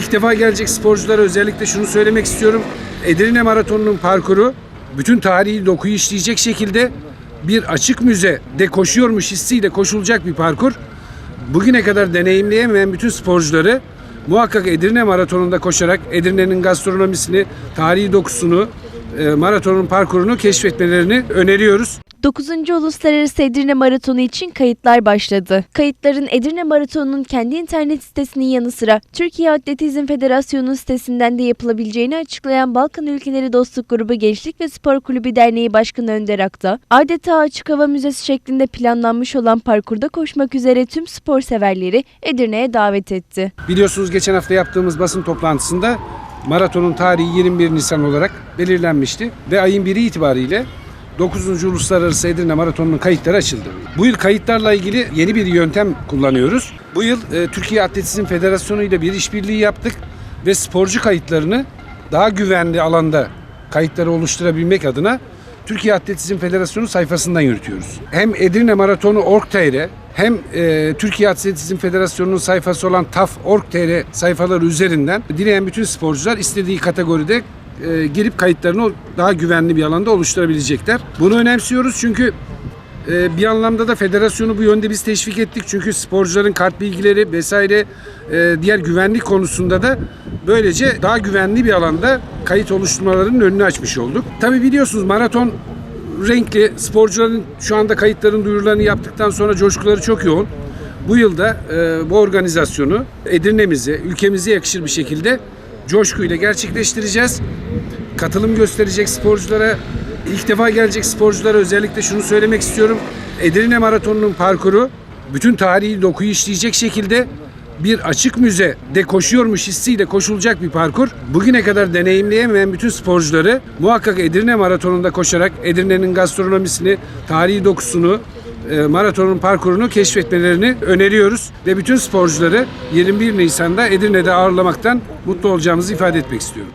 İlk defa gelecek sporculara özellikle şunu söylemek istiyorum. Edirne Maratonu'nun parkuru bütün tarihi dokuyu işleyecek şekilde bir açık müzede koşuyormuş hissiyle koşulacak bir parkur. Bugüne kadar deneyimleyemeyen bütün sporcuları muhakkak Edirne Maratonu'nda koşarak Edirne'nin gastronomisini, tarihi dokusunu, e, maratonun parkurunu keşfetmelerini öneriyoruz. 9. Uluslararası Edirne Maratonu için kayıtlar başladı. Kayıtların Edirne Maratonu'nun kendi internet sitesinin yanı sıra Türkiye Atletizm Federasyonu sitesinden de yapılabileceğini açıklayan Balkan Ülkeleri Dostluk Grubu Gençlik ve Spor Kulübü Derneği Başkanı Önder Akta, adeta açık hava müzesi şeklinde planlanmış olan parkurda koşmak üzere tüm spor severleri Edirne'ye davet etti. Biliyorsunuz geçen hafta yaptığımız basın toplantısında maratonun tarihi 21 Nisan olarak belirlenmişti ve ayın 1'i itibariyle 9. Uluslararası Edirne Maratonu'nun kayıtları açıldı. Bu yıl kayıtlarla ilgili yeni bir yöntem kullanıyoruz. Bu yıl e, Türkiye Atletizm Federasyonu ile bir işbirliği yaptık ve sporcu kayıtlarını daha güvenli alanda kayıtları oluşturabilmek adına Türkiye Atletizm Federasyonu sayfasından yürütüyoruz. Hem Edirne Maratonu Org.tr hem e, Türkiye Atletizm Federasyonu'nun sayfası olan TAF Org.tr sayfaları üzerinden dileyen bütün sporcular istediği kategoride e, girip kayıtlarını daha güvenli bir alanda oluşturabilecekler. Bunu önemsiyoruz çünkü e, bir anlamda da federasyonu bu yönde biz teşvik ettik. Çünkü sporcuların kart bilgileri vesaire e, diğer güvenlik konusunda da böylece daha güvenli bir alanda kayıt oluşturmalarının önünü açmış olduk. Tabi biliyorsunuz maraton renkli sporcuların şu anda kayıtların duyurularını yaptıktan sonra coşkuları çok yoğun. Bu yılda e, bu organizasyonu Edirne'mize, ülkemize yakışır bir şekilde coşkuyla gerçekleştireceğiz. Katılım gösterecek sporculara, ilk defa gelecek sporculara özellikle şunu söylemek istiyorum. Edirne Maratonu'nun parkuru bütün tarihi dokuyu işleyecek şekilde bir açık müzede koşuyormuş hissiyle koşulacak bir parkur. Bugüne kadar deneyimleyemeyen bütün sporcuları muhakkak Edirne Maratonu'nda koşarak Edirne'nin gastronomisini, tarihi dokusunu, e, maratonun parkurunu keşfetmelerini öneriyoruz ve bütün sporcuları 21 Nisan'da Edirne'de ağırlamaktan mutlu olacağımızı ifade etmek istiyorum.